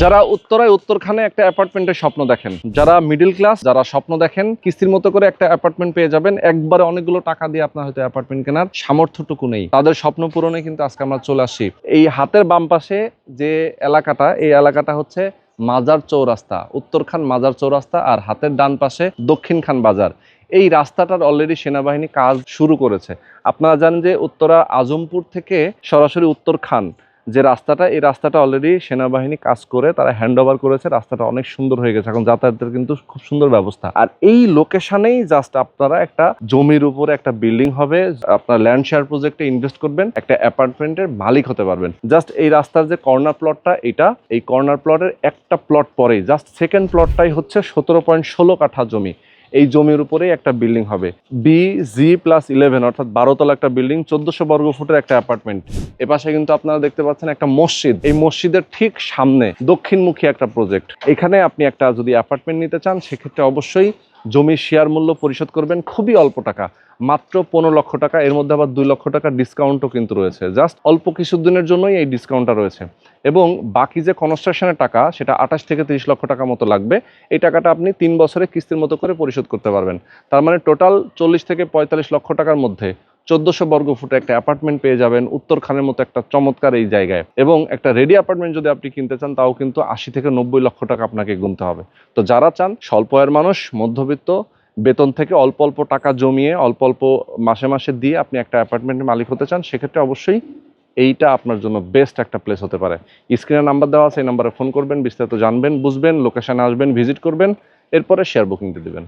যারা উত্তরায় উত্তরখানে একটা অ্যাপার্টমেন্টের স্বপ্ন দেখেন, যারা মিডল ক্লাস, যারা স্বপ্ন দেখেন, কিস্তির মতো করে একটা অ্যাপার্টমেন্ট পেয়ে যাবেন। একবারে অনেকগুলো টাকা দিয়ে আপনার হয়তো অ্যাপার্টমেন্ট কেনার সামর্থ্যটুকু নেই। তাদের স্বপ্ন পূরণে কিন্তু আজকে আমরা চলে আসি এই হাতের বাম পাশে যে এলাকাটা, এই এলাকাটা হচ্ছে মাজার চৌরাস্তা। উত্তরখান মাজার চৌরাস্তা আর হাতের ডান পাশে দক্ষিণখান বাজার। এই রাস্তাটার অলরেডি সেনাবাহিনী কাজ শুরু করেছে। আপনারা জানেন যে উত্তরা আজমপুর থেকে সরাসরি উত্তরখান যে রাস্তাটা, এই রাস্তাটা অলরেডি সেনাবাহিনী কাজ করে, তারা হ্যান্ড ওভার করেছে, রাস্তাটা অনেক সুন্দর হয়ে গেছে। এখন যাতায়াতের কিন্তু খুব সুন্দর ব্যবস্থা। আর এই লোকেশনেই জাস্ট আপনারা একটা জমির উপরে একটা বিল্ডিং হবে, আপনার ল্যান্ড শেয়ার প্রজেক্টে ইনভেস্ট করবেন, একটা অ্যাপার্টমেন্টের মালিক হতে পারবেন। জাস্ট এই রাস্তার যে কর্নার প্লটটা এটা, এই কর্নার প্লটের একটা প্লট পরেই জাস্ট সেকেন্ড প্লটটাই হচ্ছে সতেরো পয়েন্ট ষোলো কাঠা জমি। এই জমির উপরেই একটা বিল্ডিং হবে। বি জি প্লাস ইলেভেন অর্থাৎ বারোতলা একটা বিল্ডিং চোদ্দশো বর্গ ফুটের একটা অ্যাপার্টমেন্ট এপাশে কিন্তু আপনারা দেখতে পাচ্ছেন একটা মসজিদ। এই মসজিদের ঠিক সামনে দক্ষিণমুখী একটা প্রজেক্ট এখানে আপনি একটা যদি অ্যাপার্টমেন্ট নিতে চান, সেক্ষেত্রে অবশ্যই জমির শেয়ার মূল্য পরিশোধ করবেন খুবই অল্প টাকা, মাত্র পনেরো লক্ষ টাকা, এর মধ্যে আবার দুই লক্ষ টাকা ডিসকাউন্টও কিন্তু রয়েছে। জাস্ট অল্প কিছুদিনের জন্যই এই ডিসকাউন্টটা রয়েছে। এবং বাকি যে কনস্ট্রাকশনের টাকা, সেটা আঠাশ থেকে তিরিশ লক্ষ টাকা মতো লাগবে। এই টাকাটা আপনি তিন বছরে কিস্তির মতো করে পরিশোধ করতে পারবেন। তার মানে টোটাল চল্লিশ থেকে পঁয়তাল্লিশ লক্ষ টাকার মধ্যে চোদ্দশো বর্গ ফুটে একটা অ্যাপার্টমেন্ট পেয়ে যাবেন উত্তরখানের মতো একটা চমৎকার এই জায়গায়। এবং একটা রেডি অ্যাপার্টমেন্ট যদি আপনি কিনতে চান, তাও কিন্তু আশি থেকে নব্বই লক্ষ টাকা আপনাকে গুনতে হবে। তো যারা চান, স্বল্প আয়ের মানুষ, মধ্যবিত্ত, বেতন থেকে অল্প অল্প টাকা জমিয়ে, অল্প অল্প মাসে মাসে দিয়ে আপনি একটা অ্যাপার্টমেন্টের মালিক হতে চান, সেক্ষেত্রে অবশ্যই এইটা আপনার জন্য বেস্ট একটা প্লেস হতে পারে। স্ক্রিনে নাম্বার দেওয়া আছে, এই নাম্বারে ফোন করবেন, বিস্তারিত জানবেন, বুঝবেন লোকেশনে আসবেন ভিজিট করবেন, এরপরে শেয়ার বুকিংটা দেবেন।